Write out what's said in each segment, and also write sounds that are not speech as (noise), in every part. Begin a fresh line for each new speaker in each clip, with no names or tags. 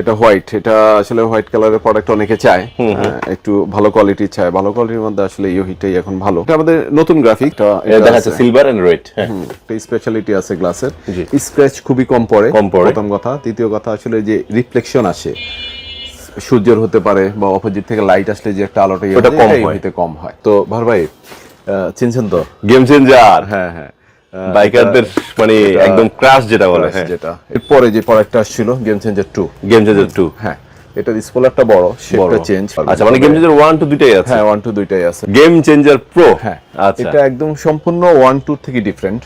এটা হোয়াইট এটা আসলে হোয়াইট কালারের প্রোডাক্ট অনেকে চায়। একটু ভালো কোয়ালিটির চায় ভালো কোয়ালিটির মধ্যে আসলে ইউহিটাই এখন ভালো। এটা আমাদের নতুন গ্রাফিক
দেখা যাচ্ছে সিলভার এন্ড রেড
একটা স্পেশালিটি আছে গ্লাসের। স্ক্র্যাচ খুবই কম পড়ে। প্রথম কথা। তৃতীয় কথা আসলে যে রিফ্লেকশন আসে সূর্যের হতে পারে বা অপোজিট থেকে লাইট আসলে যে একটা আলোটা
কম
এটা
হয়।
কম হয়। তো ভার ভাই চিনছেন তো?
গেম চেঞ্জার
হ্যাঁ হ্যাঁ।
বাইকারদের মানে একদম ক্রাশ যেটা বলে হ্যাঁ।
যেটা। এরপরে যে প্রোডাক্টটা আসছিল game changer two
game changer two
হ্যাঁ। এটার স্পলারটা বড় শেপটা চেঞ্জ
আচ্ছা মানে গেম চেঞ্জার ওয়ান টু দুইটাই আছে?
হ্যাঁ ওয়ান টু দুইটাই আছে।
গেম চেঞ্জার প্রো
হ্যাঁ
আচ্ছা।
এটা একদম সম্পূর্ণ ওয়ান টু থেকে ডিফারেন্ট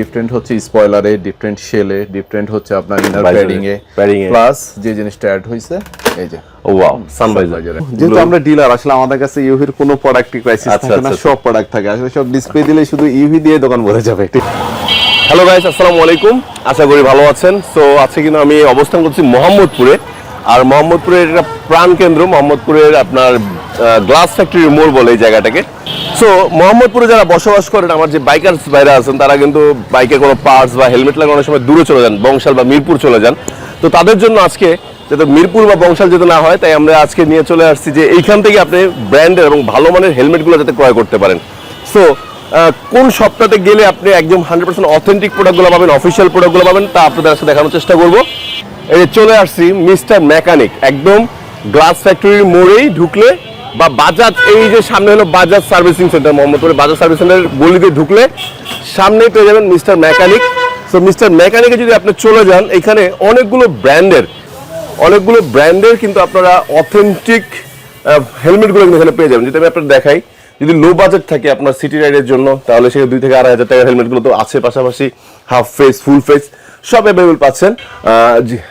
ডিফারেন্ট হচ্ছে স্পয়লারে ডিফারেন্ট শেলে ডিফারেন্ট হচ্ছে আপনার ইনার প্যাডিং এ। প্লাস যে জিনিসটা অ্যাড হয়েছে এই যে।
ওয়াও সানভাইজার
যেহেতু আমরা ডিলার আসলে আমাদের কাছে ইউভির কোনো প্রোডাক্ট ক্রাইসিস
আচ্ছা,
থাকে না
আচ্ছা,
সব প্রোডাক্ট থাকে। আসলে সব ডিসপ্লে দিলে শুধু ইউভি দিয়ে দোকান ভরে যাবে।
হ্যালো গাইস আসসালামু আলাইকুম। আশা করি ভালো আছেন। সো আজকে কিন্তু আমি অবস্থান করছি মোহাম্মদপুরে। আর মোহাম্মদপুরের একটা প্রাণ কেন্দ্র মোহাম্মদপুরের আপনার গ্লাস ফ্যাক্টরি মোড় বলে এই জায়গাটাকে। সো মোহাম্মদপুরে যারা বসবাস করেন, আমার যে বাইকার্স ভাইরা আছেন, তারা কিন্তু বাইকে কোনো পার্টস বা হেলমেট লাগানোর সময় দূরে চলে যান, বংশাল বা মিরপুর চলে যান। তো তাদের জন্য আজকে যাতে মিরপুর বা বংশাল যেতে না হয়, তাই আমরা আজকে নিয়ে চলে আসছি যে এইখান থেকে আপনি ব্র্যান্ডের এবং ভালো মানের হেলমেটগুলো যাতে ক্রয় করতে পারেন। সো কোন সপ্তাহে গেলে আপনি একদম হান্ড্রেড পার্সেন্ট অথেন্টিক প্রোডাক্টগুলো পাবেন অফিসিয়াল প্রোডাক্টগুলো পাবেন, তা আপনাদের সাথে দেখানোর চেষ্টা করব। এই চলে আসছি মিস্টার মেকানিক। একদম গ্লাস ফ্যাক্টরির মোড়েই ঢুকলে বা বাজাজ, এই যে সামনে হলো বাজাজ সার্ভিসিং সেন্টার মোহাম্মদপুরে বাজাজ সার্ভিস সেন্টার গলিতে ঢুকলে সামনেই পেয়ে যাবেন মিস্টার মেকানিক। সো মিস্টার মেকানিকে যদি আপনি চলে যান, এখানে অনেকগুলো ব্র্যান্ডের অনেকগুলো ব্র্যান্ডের কিন্তু আপনারা অথেন্টিক হেলমেটগুলো কিন্তু এখানে পেয়ে যাবেন। যেটা আমি আপনার দেখাই, যদি লো বাজেট থাকে আপনার সিটি রাইডের জন্য, তাহলে সেখানে দুই থেকে আড়াই হাজার টাকার হেলমেটগুলো তো আছে পাশাপাশি হাফ ফেস ফুল ফেস সব অ্যাভেলেবল পাচ্ছেন।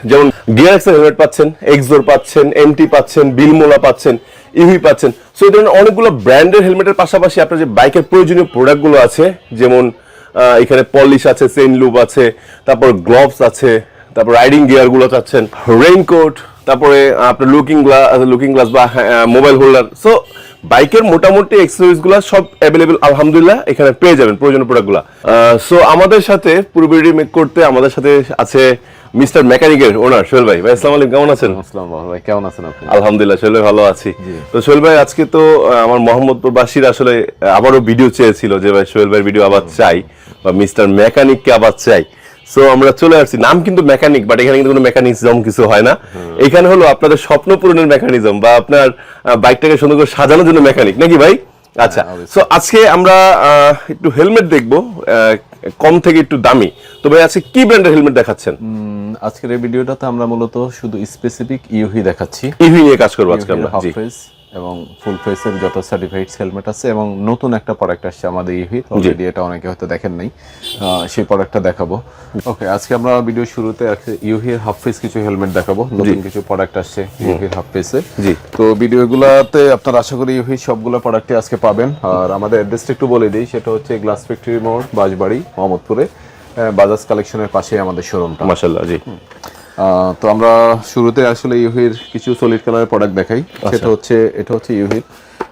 যেমন গিয়ার এক্সেল হেলমেট পাচ্ছেন এক্সোর পাচ্ছেন এমটি পাচ্ছেন বিলমোলা পাচ্ছেন ইভি পাচ্ছেন। সো এই ধরনের অনেকগুলো ব্র্যান্ডের হেলমেটের পাশাপাশি আপনার যে বাইকের প্রয়োজনীয় প্রোডাক্টগুলো আছে, যেমন এখানে পলিশ আছে সেন লুপ আছে, তারপর গ্লোভস আছে, তারপর রাইডিং গিয়ারগুলো চাচ্ছেন রেইনকোট তারপরে আপনার লুকিং গ্লাস লুকিং গ্লাস বা মোবাইল হোল্ডার সো বাইকের মোটামুটি এক্সেসরিজগুলো সব অ্যাভেলেবেল আলহামদুলিল্লাহ এখানে পেয়ে যাবেন প্রয়োজনীয় প্রোডাক্টগুলা। সো আমাদের সাথে পুরো মেক করতে আমাদের সাথে আছে মিস্টার মেকানিকের ওনার সোহেল ভাই। ভাই আসসালামু আলাইকুম কেমন আছেন?
আসসালাম ভাই কেমন আছেন আপনি?
আলহামদুলিল্লাহ সোহেল ভাই ভালো আছি। তো সোহেল ভাই আজকে তো আমার মোহাম্মদপুর বাসীর আসলে আবারও ভিডিও চেয়েছিল যে ভাই সোহেল ভাই ভিডিও আবার চাই বা মিস্টার মেকানিককে আবার চাই। সো আমরা চলে আসছি। নাম কিন্তু মেকানিক বাট এখানে কিন্তু কোনো মেকানিজম কিছু হয় না। এখানে হলো আপনাদের স্বপ্ন পূরণের মেকানিজম বা আপনার বাইকটাকে সুন্দর করে সাজানোর জন্য মেকানিক নাকি ভাই? আচ্ছা সো আজকে আমরা একটু হেলমেট দেখব আহ, কম থেকে একটু দামি। তো ভাই আজকে কি ব্র্যান্ডের হেলমেট দেখাচ্ছেন?
আজকের এই ভিডিওটাতে আমরা মূলত শুধু স্পেসিফিক ইউহি দেখাচ্ছি।
ইভি নিয়ে কাজ করব আজকে আমরা
এবং ফুল ফেসের যত সার্টিফাইড হেলমেট আছে এবং নতুন একটা প্রোডাক্ট আসছে আমাদের ইভি অলরেডি এটা অনেকে হয়তো দেখেন নাই। সেই প্রোডাক্টটা দেখাবো। ওকে আজকে আমরা ভিডিও শুরুতে ইউহির হাফ ফেস কিছু হেলমেট দেখাবো। নতুন কিছু প্রোডাক্ট আসছে ইউহির হাফ ফেসে
জি।
তো ভিডিওগুলোতে আপনারা আশা করি ইউহি সবগুলো প্রোডাক্টই আজকে পাবেন। আর আমাদের অ্যাড্রেসটা একটু বলে দিই সেটা হচ্ছে গ্লাস ফ্যাক্টরি মোড় বাজবাড়ি মোহাম্মদপুরে বাজাজ কালেকশনের পাশে আমাদের শোরুমটা
মাশাল্লাহ জি।
তো আমরা শুরুতে আসলে ইউহির কিছু সলিড কালারের প্রোডাক্ট দেখাই। সেটা হচ্ছে এটা হচ্ছে ইউহির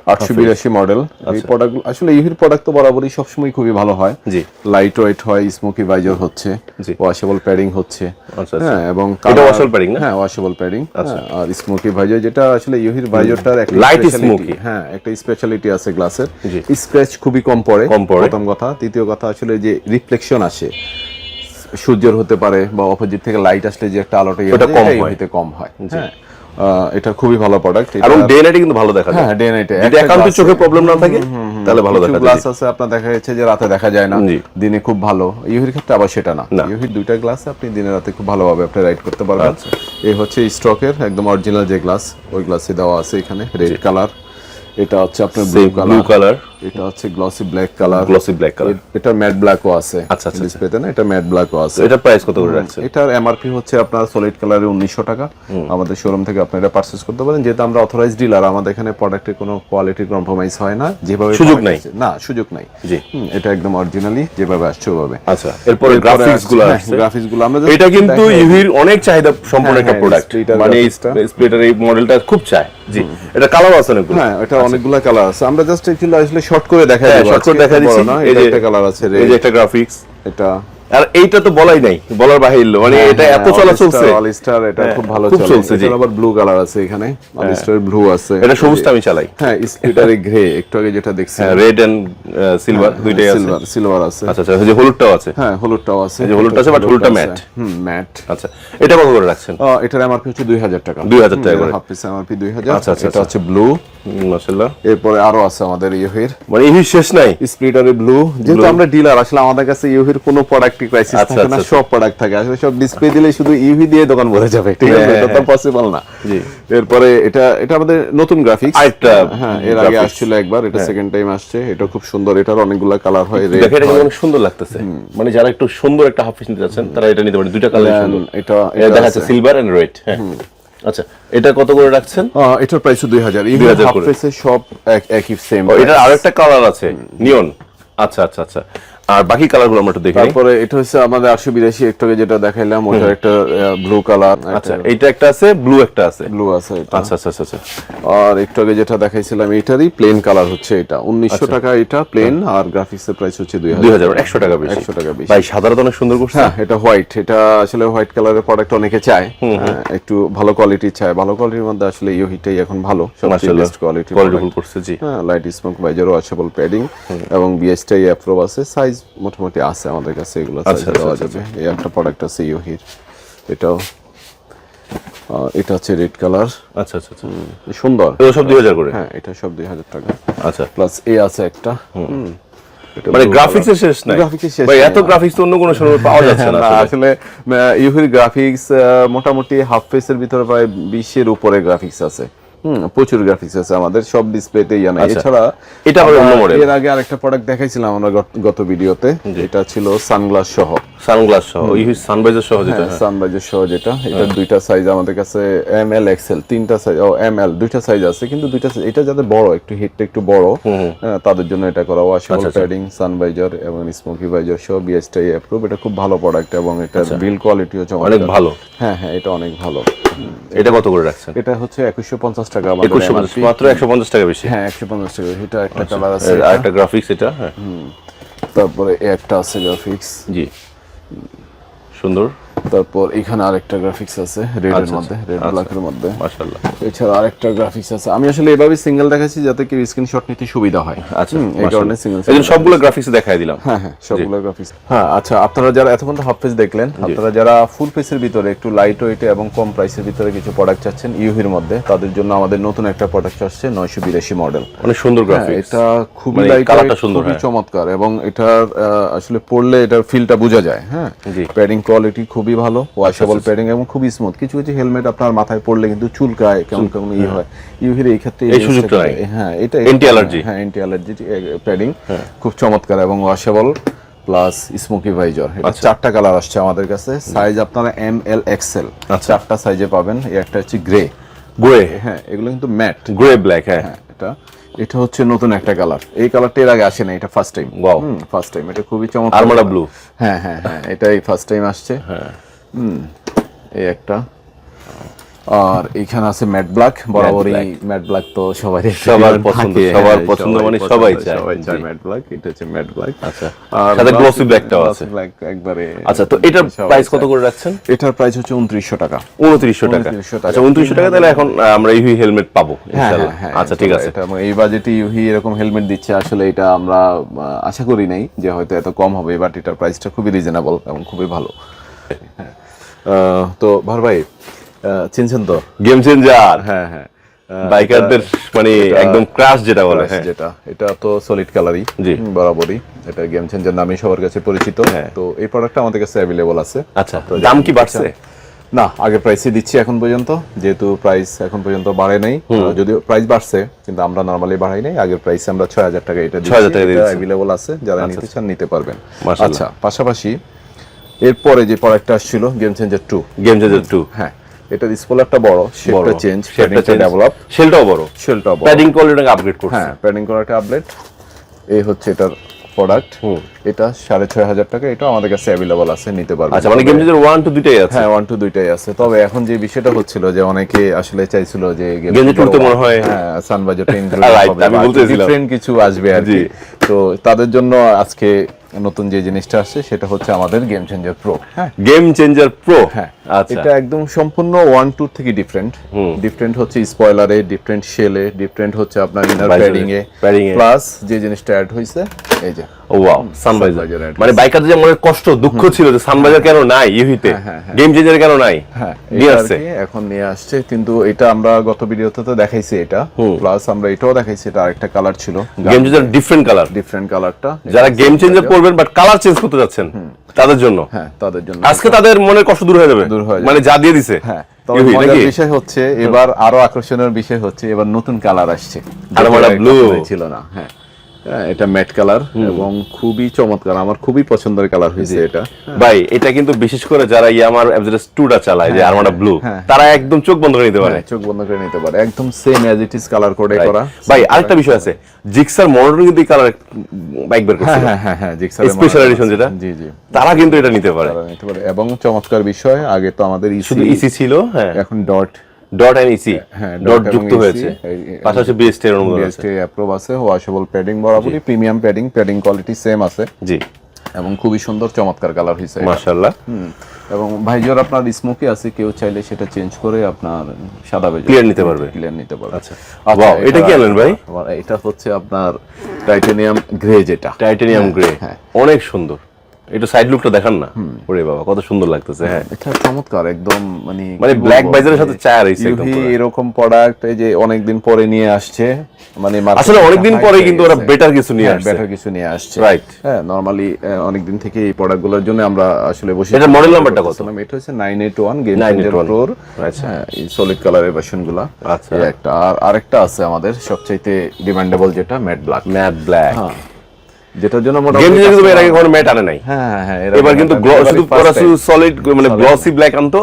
আটশো বিরাশি মডেল এই প্রোডাক্ট আসলে ইউহির প্রোডাক্ট তো বরাবরই সবসময় খুবই ভালো হয়।
জি।
লাইট ওয়েট হয় স্মোকি ভাইজার হচ্ছে ওয়াশেবল প্যাডিং হচ্ছে।
আচ্ছা, আচ্ছা।
হ্যাঁ এবং
এটা padding না?
হ্যাঁ ওয়াশেবল প্যাডিং আর স্মোকি ভাইজার যেটা আসলে ইউহির ভাইজারটার একটা speciality-
smoky।
হ্যাঁ একটা স্পেশালিটি আছে গ্লাসের স্ক্র্যাচ খুবই কম পড়ে।
কম পড়ে।
প্রথম কথা। দ্বিতীয় কথা আসলে যে রিফ্লেকশন আসে। সূর্যের হতে পারে বা অপোজিট থেকে লাইট আসলে যে একটা আলোটা হয়,
কম
এটা
হয়।
কম হয়। হ্যাঁ। এটা খুবই ভালো প্রোডাক্ট
এবং ডে নাইটে কিন্তু ভালো দেখা যায়।
হ্যাঁ ডে নাইটে
যদি একান্ত চোখে প্রবলেম না থাকে তাহলে ভালো দেখা
গ্লাস আছে আপনার দেখা যাচ্ছে যে রাতে দেখা যায় না। দিনে খুব ভালো। ইউহির ক্ষেত্রে আবার সেটা না। ইউহির দুইটা গ্লাস আপনি দিনে রাতে খুব ভালোভাবে আপনি রাইড করতে পারবেন।
আচ্ছা।
এই হচ্ছে স্টকের একদম অরিজিনাল যে গ্লাস ওই গ্লাসে দেওয়া আছে এখানে। রেড কালার এটা হচ্ছে আপনার ব্লু কালার এটা হচ্ছে glossy black colour
glossy black colour
এটা ম্যাট ব্ল্যাকও আছে।
আচ্ছা, আচ্ছা,
ডিসপ্লেতে না? এটা ম্যাট ব্ল্যাকও আছে।
এটা প্রাইস কত করে রাখছেন?
এটার এমআরপি হচ্ছে আপনার সলিড কালারে উনিশশো টাকা। আমাদের শোরুম থেকে আপনি এটা পারচেস করতে পারেন। যেহেতু আমরা অথরাইজ ডিলার আমাদের এখানে প্রোডাক্টের কোনো কোয়ালিটির কম্প্রোমাইজ হয় না। যেভাবে
সুযোগ নাই।
না সুযোগ নাই।
জি।
এটা একদম অরিজিনালি যেভাবে আসছে ওভাবে।
আচ্ছা এরপরে
গ্রাফিক্সগুলো গ্রাফিক্সগুলো আমরা
এটা কিন্তু ইভির অনেক চাহিদা সম্পন্ন
হ্যাঁ,
একটা
হ্যাঁ,
প্রোডাক্ট
Splitter
মানে এই স্প্লিটার এই মডেলটা খুব চায়। জি। এটা কালার আছে অনেকগুলো।
হ্যাঁ এটা অনেকগুলো কালার আছে। আমরা জাস্ট একচুয়ালি আসলে শর্ট করে
দেখা
যাবে
শর্ট করে দেখা দিচ্ছি।
না
এই যে
একটা কালার আছে
এই যে একটা গ্রাফিক্স
এটা
আর এইটা তো বলাই নাই বলার বাহির মানে এটা এত চলা চলছে।
অলস্টার এটা
হ্যাঁ,
খুব ভালো
চলছে।
এছাড়া আবার ব্লু কালার আছে এখানে। অলস্টার ব্লু আছে।
এটা সবুজটা আমি চালাই।
হ্যাঁ স্পিডারে গ্রে একটু আগে যেটা দেখছি।
হ্যাঁ রেড এন্ড সিলভার দুইটাই আছে।
সিলভার সিলভার আছে।
আচ্ছা আচ্ছা যে হলুদটাও আছে।
হ্যাঁ হলুদটাও আছে।
এই যে হলুদটা আছে, but হলুদটা matte।
হুম ম্যাট
আচ্ছা এটা কত করে রাখছেন?
এটার এমআরপি হচ্ছে দুই হাজার টাকা।
2000 টাকা করে।
হাফ পিস এমআরপি দুই হাজার।
আচ্ছা, আচ্ছা,
এটা হচ্ছে ব্লু
মাশাআল্লাহ।
এরপরে আরও আছে আমাদের ইউহির।
মানে শেষ নাই?
স্প্লিটারে ব্লু যেহেতু আমরা ডিলার আসলে আমাদের কাছে ইউহির কোনো প্রোডাক্ট ক্রাইসিস
আচ্ছা,
থাকে না
আচ্ছা,
সব প্রোডাক্ট থাকে। আসলে সব ডিসপ্লে দিলে শুধু ইউভি দিয়ে দোকান ভরে যাবে। ঠিক আছে
হ্যাঁ,
এটা তো পসিবল না। এরপরে এটা এটা আমাদের নতুন গ্রাফিক্স
আরেকটা
হ্যাঁ এর আগে আসছিল একবার এটা সেকেন্ড টাইম আসছে এটা খুব সুন্দর এটার অনেকগুলা কালার হয় রেড
এটা অনেক সুন্দর লাগতেছে। মানে যারা একটু সুন্দর একটা হাফ নিতে যাচ্ছেন তারা এটা নিতে পারেন। দুইটা কালার সুন্দর।
এটা
এটা দেখা যাচ্ছে সিলভার এন্ড রেড হ্যাঁ। আচ্ছা এটা কত করে রাখছেন?
এটার প্রাইস দুই হাজার।
2000
হাফ
করে।
ফেসে সব এক- একই সেম
এটার আরেকটা কালার আছে নিয়ন আচ্ছা আচ্ছা আচ্ছা। আর বাকি কালারগুলো আমরা একটু দেখি
তারপরে এটা হচ্ছে আমাদের আটশো বিরাশি একটু যেটা দেখাইলাম ওটার একটা ব্লু কালার
আচ্ছা এইটা একটা আছে ব্লু একটা আছে।
ব্লু আছে এটা।
আচ্ছা আচ্ছা আচ্ছা আচ্ছা।
আর একটু আগে যেটা দেখাইছিলাম এটারই প্লেন কালার হচ্ছে এটা। উনিশশো টাকা এটা প্লেন আর গ্রাফিক্স এর প্রাইস হচ্ছে দুই
দুই হাজার একশো টাকা বেশি।
একশো টাকা বেশি।
ভাই সাদাটা তো অনেক সুন্দর করছে।
হ্যাঁ এটা হোয়াইট এটা আসলে হোয়াইট কালারের প্রোডাক্ট অনেকে চায়। হ্যাঁ, একটু ভালো কোয়ালিটি চায়। ভালো কোয়ালিটির মধ্যে আসলে ইউহিটাই এখন ভালো। সবচেয়ে বেস্ট কোয়ালিটি
কোয়ালিটি করছে জি।
হ্যাঁ লাইট স্মোক বাইজারও ওয়াশেবল প্যাডিং এবং বিএসটাই অ্যাপ্রোভ আছে। সাইজ মোটামুটি আছে আমাদের কাছে এগুলো সাইজ
আচ্ছা,
দেওয়া
আচ্ছা,
যাবে। এই একটা প্রোডাক্ট আছে ইউহির এটাও এটা হচ্ছে রেড কালার
আচ্ছা আচ্ছা আচ্ছা।
সুন্দর।
এগুলো সব দুই হাজার করে?
হ্যাঁ এটা সব দুই হাজার টাকা।
আচ্ছা।
প্লাস এ আছে একটা। হুম। এটা
মানে গ্রাফিক্স এর শেষ নাই?
এর
ভাই এত গ্রাফিক্স তো অন্য কোনো পাওয়া যাচ্ছে না আসলে।
ইউহির গ্রাফিক্স মোটামুটি হাফ ফেসের ভিতরে প্রায় বিশের উপরে গ্রাফিক্স আছে। প্রচুর গ্রাফিক্স আছে আমাদের সব
আচ্ছা।
এছাড়া
এটা অন্য model।
এর আগে আরেকটা প্রোডাক্ট দেখাইছিলাম আমরা গত- ভিডিওতে এটা ছিল সানগ্লাস সহ।
সানগ্লাস সহ ওই সহ যেটা হ্যাঁ।
সহ যেটা। এটা দুইটা সাইজ আমাদের কাছে এম এল এক্সেল তিনটা সাইজ ও এম এল দুইটা সাইজ আছে কিন্তু দুইটা এটা যাদের বড় একটু হিটটা একটু বড় হ্যাঁ, তাদের জন্য এটা করা ওয়াশেবল। প্যাডিং সানভাইজার এবং স্মোকি ভাইজার সহ বিএসটাই অ্যাপ্রুভ এটা খুব ভালো প্রোডাক্ট এবং এটার বিল কোয়ালিটি
হচ্ছে অনেক ভালো।
হ্যাঁ হ্যাঁ এটা অনেক ভালো।
এটা কত করে রাখছেন?
এটা হচ্ছে একুশশো পঞ্চাশ টাকা আমাদের
একুশশো পঞ্চাশ
MRP
মাত্র একশো পঞ্চাশ টাকা বেশি?
হ্যাঁ একশো পঞ্চাশ টাকা। এটা একটা কালার আছে
আর একটা গ্রাফিক্স এটা? হ্যাঁ।
তারপরে একটা আছে গ্রাফিক্স
জি। সুন্দর।
তারপর এখানে আরেকটা গ্রাফিক্স আছে রেড এর
আচ্ছা,
মধ্যে
আচ্ছা,
রেড
আচ্ছা।
ব্ল্যাকের মধ্যে।
মাশাআল্লাহ।
এছাড়া আরেকটা গ্রাফিক্স আছে। আমি আসলে এভাবে সিঙ্গেল দেখাচ্ছি যাতে কি স্ক্রিনশট নিতে সুবিধা হয়।
আচ্ছা
এই কারণে সিঙ্গেল
এই সবগুলো গ্রাফিক্স দেখাই দিলাম।
হ্যাঁ হ্যাঁ সবগুলো গ্রাফিক্স হ্যাঁ আচ্ছা আপনারা যারা এতক্ষণ হাফ পেজ দেখলেন আপনারা যারা ফুল পেজের ভিতরে একটু লাইট ওয়েটে এবং কম প্রাইসের ভিতরে কিছু প্রোডাক্ট চাচ্ছেন ইউহির মধ্যে তাদের জন্য আমাদের নতুন একটা প্রোডাক্ট আসছে নয়শো বিরাশি মডেল
অনেক সুন্দর
হ্যাঁ,
গ্রাফিক্স
এটা খুবই
মানে
লাইট
কালারটা সুন্দর,
খুবই
হ্যাঁ।
চমৎকার এবং এটার আসলে পড়লে এটার ফিলটা বোঝা যায় হ্যাঁ। প্যাডিং কোয়ালিটি খুবই ভালো ওয়াশেবল
আচ্ছা।
প্যাডিং এবং খুবই স্মুথ কিছু কিছু হেলমেট আপনার মাথায় পড়লে কিন্তু চুলকায় কেমন কেমন ইয়ে হয়। ইউহির এই ক্ষেত্রে
এই সুযোগটা নাই।
হ্যাঁ এটা
Anti-allergy।
হ্যাঁ অ্যান্টি অ্যালার্জি প্যাডিং খুব চমৎকার এবং ওয়াশেবল প্লাস স্মোকি ভাইজার এটা
আচ্ছা।
চারটা কালার আসছে আমাদের কাছে। সাইজ আপনারা এম এল এক্সেল
আচ্ছা।
চারটা সাইজে পাবেন। এই একটা হচ্ছে গ্রে
গ্রে
হ্যাঁ এগুলো কিন্তু ম্যাট
গ্রে ব্ল্যাক হ্যাঁ।
হ্যাঁ এটা এটা হচ্ছে নতুন একটা কালার এই কালারটা এর আগে আসে না এটা first time
Wow.
First time এটা খুবই চমৎকার
আরমাডা ব্লু
হ্যাঁ হ্যাঁ হ্যাঁ এটা এই ফার্স্ট টাইম আসছে।
হ্যাঁ।
এই একটা। আর এখানে আছে ম্যাট ব্ল্যাক বরাবরই ম্যাট ব্ল্যাক। তো সবাই
সবার পছন্দ, সবার পছন্দ মানে সবাই চায়।
সবাই চায় ম্যাট ব্ল্যাক এটা হচ্ছে ম্যাট ব্ল্যাক।
আচ্ছা। সাথে গ্লসি ব্ল্যাকটাও আছে।
ব্ল্যাক একবারে
আচ্ছা তো এটার প্রাইস কত করে রাখছেন?
এটার প্রাইস হচ্ছে উনত্রিশশো টাকা। 2900 টাকা।
আচ্ছা উনত্রিশশো টাকা তাহলে এখন আমরা ইভি হেলমেট পাবো
হ্যাঁ,
ইনশাআল্লাহ।
হ্যাঁ, হ্যাঁ,
আচ্ছা ঠিক আছে।
এটা এই বাজেটে ইউহি এরকম হেলমেট দিচ্ছে। আসলে এটা আমরা আশা করি নাই যে হয়তো এত কম হবে বাট এটার প্রাইসটা খুবই রিজনেবল এবং খুবই ভালো। হ্যাঁ। তো ভার ভাই চিনছেন তো?
গেম চেঞ্জার
হ্যাঁ হ্যাঁ।
বাইকারদের মানে একদম ক্রাশ যেটা বলে হ্যাঁ।
যেটা। এটা তো সলিড কালারই
জি।
বরাবরই। এটা গেম চেঞ্জার নামে সবার কাছে পরিচিত।
হ্যাঁ।
তো এই প্রোডাক্টটা আমাদের কাছে অ্যাভেলেবল আছে।
আচ্ছা দাম কি বাড়ছে?
না আগে প্রাইসই দিচ্ছি এখন পর্যন্ত। যেহেতু প্রাইস এখন পর্যন্ত বাড়ে নাই। যদিও প্রাইস বাড়ছে কিন্তু আমরা নরমালি বাড়াই নাই। আগের প্রাইস আমরা ছয় হাজার টাকা এটা
6,000 টাকা দিচ্ছি।
অ্যাভেলেবল আছে। যারা নিতে চান নিতে পারবেন। আচ্ছা পাশাপাশি এরপরে যে প্রোডাক্টটা আসছিল game changer two
game changer two
হ্যাঁ এটার স্পলারটা বড় শেপটা চেঞ্জ
শেপটা চেঞ্জ
ডেভেলপ
সেলটাও বড়।
শেলটা বড়।
প্যাডিং কোয়ালিটিটাকে আপগ্রেড করছে।
হ্যাঁ প্যাডিং একটা আপডেট এই হচ্ছে এটার প্রোডাক্ট এটা সাড়ে ছয় হাজার টাকা এটা আমাদের কাছে অ্যাভেলেবল আছে নিতে পারবেন।
আচ্ছা মানে গেম চেঞ্জার ওয়ান টু দুইটাই আছে।
হ্যাঁ ওয়ান টু দুইটাই আছে। তবে এখন যে বিষয়টা হচ্ছিল যে অনেকে আসলে চাইছিল যে
Changer two তে মনে হয়-
হ্যাঁ সানবাজার (laughs)
Right, আমি বলতেছিলাম।
ডিফারেন্ট কিছু আসবে আর কি। তো তাদের জন্য আজকে নতুন যে জিনিসটা আসছে সেটা হচ্ছে আমাদের গেম চেঞ্জার প্রো হ্যাঁ।
গেম চেঞ্জার প্রো
হ্যাঁ। এটা একদম সম্পূর্ণ ওয়ান টু থেকে ডিফারেন্ট ডিফারেন্ট হচ্ছে স্পয়লারে ডিফারেন্ট শেলে ডিফারেন্ট হচ্ছে আপনার ইনার প্যাডিং এ প্লাস যে জিনিসটা অ্যাড হয়েছে এই যে।
ওয়াও
Sunvisor
মানে বাইকারদের যে মনের কষ্ট দুঃখ ছিল যে কেন নাই ইউহিতে। গেম চেঞ্জার কেন নাই?
হ্যাঁ
নিয়ে
এটা
আসছে।
এখন নিয়ে আসছে কিন্তু এটা আমরা গত ভিডিওতে তো দেখাইছি এটা। প্লাস আমরা এটাও দেখাইছি এটা আরেকটা কালার ছিল।
Game changer different colour
different কালারটা
যারা গেম চেঞ্জার করবেন বাট কালার চেঞ্জ করতে যাচ্ছেন তাদের জন্য।
হ্যাঁ তাদের জন্য।
আজকে তাদের মনের কষ্ট দূর হয়ে যাবে।
দূর হয়ে
মানে যা দিয়ে দিছে।
হ্যাঁ তবে মজার বিষয় হচ্ছে এবার আরও আকর্ষণের বিষয় হচ্ছে এবার নতুন কালার আসছে।
আর
যেটা ছিল না হ্যাঁ, এটা ম্যাট কালার এবং খুবই চমৎকার। আমার খুবই পছন্দের কালার হয়েছে এটা।
ভাই এটা কিন্তু বিশেষ করে যারা ইয়ামার এফজেডএস 2টা চালায় যে আরমাডা ব্লু
হ্যাঁ।
তারা একদম চোখ বন্ধ করে নিতে পারে।
হ্যাঁ, চোখ বন্ধ করে নিতে পারে। একদম same as it is colour কোডে. করা।
ভাই আরেকটা বিষয় আছে। জিক্সার মডেল কিন্তু কালার বাইক বের
হ্যাঁ
করছে
হ্যাঁ হ্যাঁ হ্যাঁ model
edition
আছে।
যেটা?
জি জি।
তারা কিন্তু এটা নিতে পারে।
নিতে পারে। এবং চমৎকার বিষয় আগে তো আমাদের ইসি
ইসি ছিল হ্যাঁ।
এখন ডট
ডট এন্ড ইসি
হ্যাঁ,
ডট
এবং
যুক্ত হয়েছে
এই- এই-
পাশাপাশি বিএসটি এর অনুমোদন
বিএসটি অ্যাপ্রুভ আছে ওয়াশেবল প্যাডিং বরাবরই premium padding padding quality same আছে
জি
এবং খুবই সুন্দর চমৎকার কালার হয়েছে।
মাশাআল্লাহ
এবং ভাইজর আপনার স্মোকি আছে কেউ চাইলে সেটা চেঞ্জ করে আপনার সাদা বেজ
Clear নিতে পারবে।
ক্লিয়ার নিতে পারবে
আচ্ছা। Wow, এটা কি আনলেন ভাই?
এটা হচ্ছে আপনার টাইটানিয়াম গ্রে যেটা
টাইটানিয়াম গ্রে
হ্যাঁ।
অনেক সুন্দর এটা সাইড লুকটা দেখান না। ওরে বাবা কত সুন্দর লাগতেছে হ্যাঁ।
এটা চমৎকার একদম মানে
মানে
কি
black
বলব,
বাজারের
মানে
সাথে চায়া রয়েছে একদম
এরকম প্রোডাক্ট এই যে অনেকদিন পরে নিয়ে আসছে মানে
আসলে
একটা
অনেকদিন
hype
পরে কিন্তু ওরা বেটার কিছু নিয়ে
হ্যাঁ,
আসছে।
better কিছু নিয়ে আসছে।
Right.
হ্যাঁ নরমালি অনেকদিন থেকে এই প্রোডাক্টগুলোর জন্য আমরা আসলে বসে
এটার model number-টা কত?
করতেছিলাম। এটা হচ্ছে 981 গেম
981
চেঞ্জার প্রোর
আচ্ছা।
হ্যাঁ এই সলিড কালারের ভার্সনগুলো
আচ্ছা।
একটা। আর আরেকটা আছে আমাদের সবচাইতে ডিমান্ডেবল যেটা ম্যাট ব্ল্যাক
ম্যাট ব্ল্যাক
হ্যাঁ। যেটার জন্য মোটামুটি
কিন্তু এর আগে কোনো ম্যাট আনে নাই।
হ্যাঁ হ্যাঁ হ্যাঁ
এবার কিন্তু শুধু শুধু সলিড মানে গ্লসি ব্ল্যাক আনতো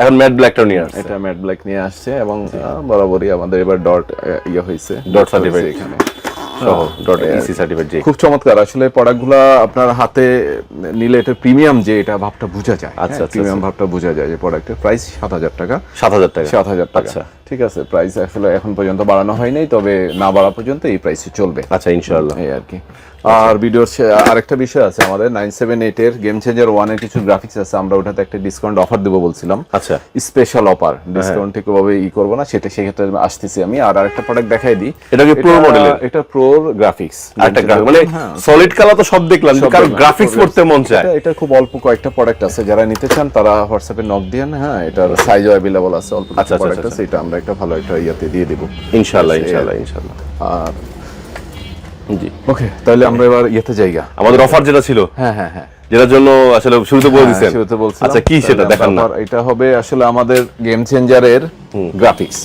এখন ম্যাট ব্ল্যাকটা নিয়ে আসছে।
এটা ম্যাট ব্ল্যাক নিয়ে আসছে এবং বরাবরই আমাদের এবার ডট ইয়ে হয়েছে। এখানে
ডট সার্টিফাইড জি
খুব চমৎকার। আসলে প্রোডাক্টগুলো আপনার হাতে নিলে এটা প্রিমিয়াম যে এটা ভাবটা বোঝা যায়।
আচ্ছা, আচ্ছা,
প্রিমিয়াম ভাবটা বোঝা যায় যে প্রোডাক্টের প্রাইস সাত হাজার টাকা।
সাত হাজার টাকা।
সাত হাজার টাকা।
আচ্ছা।
ঠিক আছে প্রাইস আসলে এখন পর্যন্ত বাড়ানো হয়নি তবে না বাড়া পর্যন্ত এই প্রাইসে চলবে।
আচ্ছা ইনশাআল্লাহ।
এই আর কি। আর ভিডিওর আরেকটা বিষয় আছে আমাদের নাইন সেভেন এইট এর গেম চেঞ্জার ওয়ানের কিছু গ্রাফিক্স আছে আমরা ওটাতে একটা ডিসকাউন্ট অফার দেবো বলছিলাম।
আচ্ছা।
স্পেশাল অফার ডিসকাউন্ট ভাবে ই করব না সেটা সেক্ষেত্রে আসতেছি আমি। আর আরেকটা প্রোডাক্ট দেখাই দিই।
এটা কি model
এটা প্রো গ্রাফিক্স
একটা মানে সলিড কালার তো সব দেখলাম
হ্যাঁ।
কারণ গ্রাফিক্স করতে মন চায়।
এটা খুব অল্প কয়েকটা প্রোডাক্ট আছে যারা নিতে চান তারা হোয়াটসঅ্যাপে নক দিয়েন হ্যাঁ এটার সাইজও অ্যাভেলেবল আছে অল্প
আচ্ছা, আচ্ছা,
প্রোডাক্ট
আচ্ছা।
আছে এটা আমরা একটা ভালো একটা ইয়াতে দিয়ে দেবো।
ইনশাআল্লাহ ইনশাআল্লাহ ইনশাআল্লাহ।
আর
জি।
ওকে তাহলে আমরা এবার ইয়েতে জায়গা
আমাদের অফার যেটা ছিল
হ্যাঁ হ্যাঁ হ্যাঁ।
যেটার জন্য আসলে শুরুতে বলে দিচ্ছেন।
শুরুতে বলছিলাম।
আচ্ছা কি সেটা? দেখান না।
এটা হবে আসলে আমাদের গেম চেঞ্জারের গ্রাফিক্স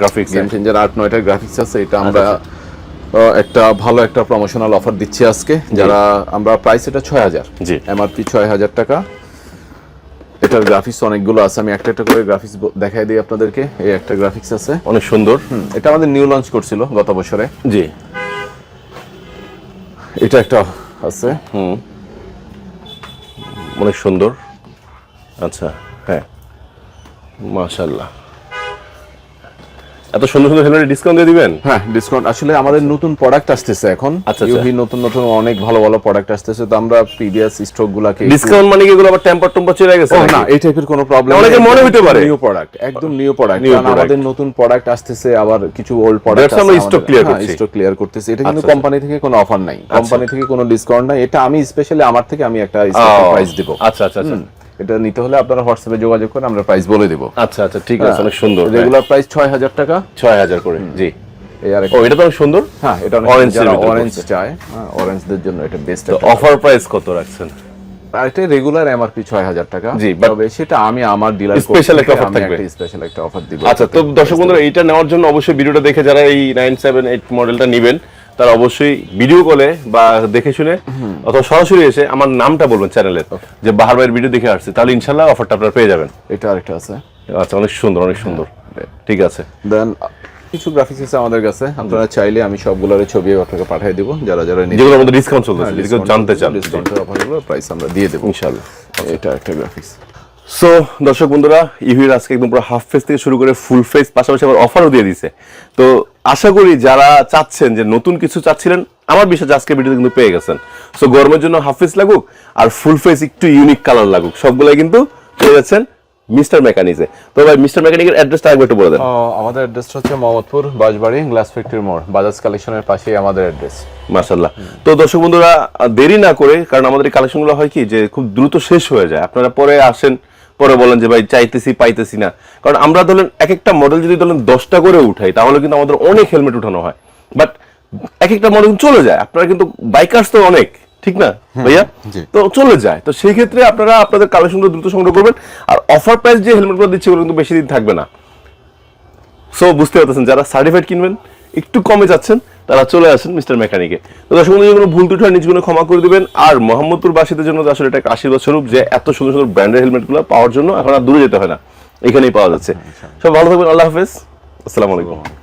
গ্রাফিক্স
গেম চেঞ্জার আট নয়টা গ্রাফিক্স আছে এটা
আচ্ছা,
আমরা একটা ভালো একটা প্রমোশনাল অফার দিচ্ছি আজকে। যারা আমরা প্রাইস এটা ছয় হাজার।
জি।
এমআরপি ছয় হাজার টাকা। এটার গ্রাফিক্স অনেকগুলো আছে। আমি একটা একটা করে গ্রাফিক্স দেখাই দিই আপনাদেরকে। এই একটা গ্রাফিক্স আছে।
অনেক সুন্দর।
এটা আমাদের নিউ লঞ্চ করছিল গত বছরে।
জি।
এটা একটা আছে।
হুম। অনেক সুন্দর। আচ্ছা হ্যাঁ। মাশাআল্লাহ। এত সুন্দর সুন্দর হেলমেট ডিসকাউন্ট দিয়ে দিবেন?
হ্যাঁ ডিসকাউন্ট আসলে আমাদের নতুন প্রোডাক্ট আসতেছে এখন।
আচ্ছা, আচ্ছা।
ইউভি নতুন নতুন অনেক ভালো ভালো প্রোডাক্ট আসতেছে। তো আমরা প্রিভিয়াস স্টক গুলাকে
ডিসকাউন্ট মানে কি এগুলো আবার টেম্পার টম্পার চলে গেছে
না এই টাইপের কোনো প্রবলেম
অনেকের মনে হইতে পারে।
নিউ প্রোডাক্ট একদম নিউ প্রোডাক্ট কারণ আমাদের নতুন প্রোডাক্ট আসতেছে আবার কিছু ওল্ড প্রোডাক্ট
That's আমরা stock clear করছি।
স্টক ক্লিয়ার করতেছি। এটা কিন্তু
আচ্ছা,
কোম্পানি থেকে কোনো অফার নাই। কোম্পানি থেকে কোনো ডিসকাউন্ট নাই। এটা আমি স্পেশালি আমার থেকে আমি একটা
ও,
প্রাইস দেব।
আচ্ছা আচ্ছা আচ্ছা।
এটা নিতে হলে আপনারা হোয়াটসঅ্যাপে যোগাযোগ করে আমরা প্রাইস বলে দেব।
আচ্ছা আচ্ছা ঠিক আছে অনেক সুন্দর।
রেগুলার প্রাইস ছয় হাজার টাকা।
ছয় হাজার করে জি।
এই আর
ও এটা তো অনেক সুন্দর?
হ্যাঁ এটা অরেঞ্জ অরেঞ্জ। চায় হ্যাঁ অরেঞ্জদের জন্য এটা বেস্ট
অফার প্রাইস কত রাখছেন?
এটা রেগুলার এমআরপি ছয় হাজার টাকা।
জি,
তবে সেটা আমি আমার ডিলার
Special একটা offer থাকবে।
স্পেশাল একটা অফার দিব।
আচ্ছা তো দর্শক বন্ধুরা এইটা নেওয়ার জন্য অবশ্যই ভিডিওটা দেখে যারা এই নাইন সেভেন এইট মডেলটা নেবেন তারা অবশ্যই ভিডিও কলে বা দেখে শুনে অথবা সরাসরি এসে আমার নামটা বলবেন চ্যানেলের যে বাহার ভাইয়ের ভিডিও দেখে আসছে তাহলে ইনশাল্লাহ অফারটা আপনারা পেয়ে যাবেন।
এটা আরেকটা আছে।
আচ্ছা অনেক সুন্দর অনেক সুন্দর। ঠিক আছে।
দেন কিছু গ্রাফিক্স আছে আমাদের কাছে। আপনারা চাইলে আমি সবগুলোর ছবি আপনাকে পাঠিয়ে দিব। যারা যারা
যেগুলোর মধ্যে ডিসকাউন্ট যদি কেউ জানতে চান।
ডিসকাউন্টের অফারগুলো প্রাইস আমরা দিয়ে দেবো।
ইনশাল্লাহ।
এটা একটা গ্রাফিক্স
সো দর্শক বন্ধুরা ইভির আজকে একদম পুরো হাফ ফেস থেকে শুরু করে ফুল ফেস পাশাপাশি আবার অফারও দিয়ে দিছে তো আশা করি যারা চাচ্ছেন যে নতুন কিছু চাচ্ছিলেন আমার বিশ্বাস আজকে ভিডিওতে কিন্তু পেয়ে গেছেন। সো গরমের জন্য হাফ ফেস লাগুক আর ফুল ফেস একটু ইউনিক কালার লাগুক সবগুলাই কিন্তু পেয়ে যাচ্ছেন মিস্টার মেকানিজে। তো ভাই মিস্টার মেকানিকের অ্যাড্রেসটা একবার একটু বলে দেন।
আমাদের অ্যাড্রেসটা হচ্ছে মোহাম্মদপুর বাসবাড়ি গ্লাস ফ্যাক্টরি মোড় বাজাজ কালেকশনের পাশেই আমাদের অ্যাড্রেস
মাশাল্লাহ তো দর্শক বন্ধুরা দেরি না করে কারণ আমাদের এই কালেকশনগুলো হয় কি যে খুব দ্রুত শেষ হয়ে যায়। আপনারা পরে আসেন পরে বলেন যে ভাই চাইতেছি পাইতেছি না। কারণ আমরা ধরেন এক একটা মডেল যদি ধরেন দশটা করে উঠাই তাহলে কিন্তু আমাদের অনেক হেলমেট উঠানো হয়। বাট এক একটা মডেল চলে যায়। আপনারা কিন্তু বাইকার্স তো অনেক ঠিক না ভাইয়া? তো চলে যায়। তো সেই ক্ষেত্রে আপনারা আপনাদের কালেকশনগুলো দ্রুত সংগ্রহ করবেন। আর অফার প্রাইস যে হেলমেটগুলো দিচ্ছে ওগুলো কিন্তু বেশি দিন থাকবে না। সো বুঝতে পারতেছেন যারা সার্টিফাইড কিনবেন একটু কমে যাচ্ছেন। তারা চলে আসেন মিস্টার মেকানিকে। তো দর্শক বন্ধু, কোনো ভুল ত্রুটি হয় নিজগুলো ক্ষমা করে দিবেন। আর মোহাম্মদপুর বাসীদের জন্য আসলে এটা একটা আশীর্বাদ স্বরূপ যে এত সুন্দর সুন্দর ব্র্যান্ডের হেলমেটগুলো পাওয়ার জন্য এখন আর দূরে যেতে হয় না। এখানেই পাওয়া যাচ্ছে। সব ভালো থাকবেন আল্লাহ হাফেজ। আসসালামু আলাইকুম।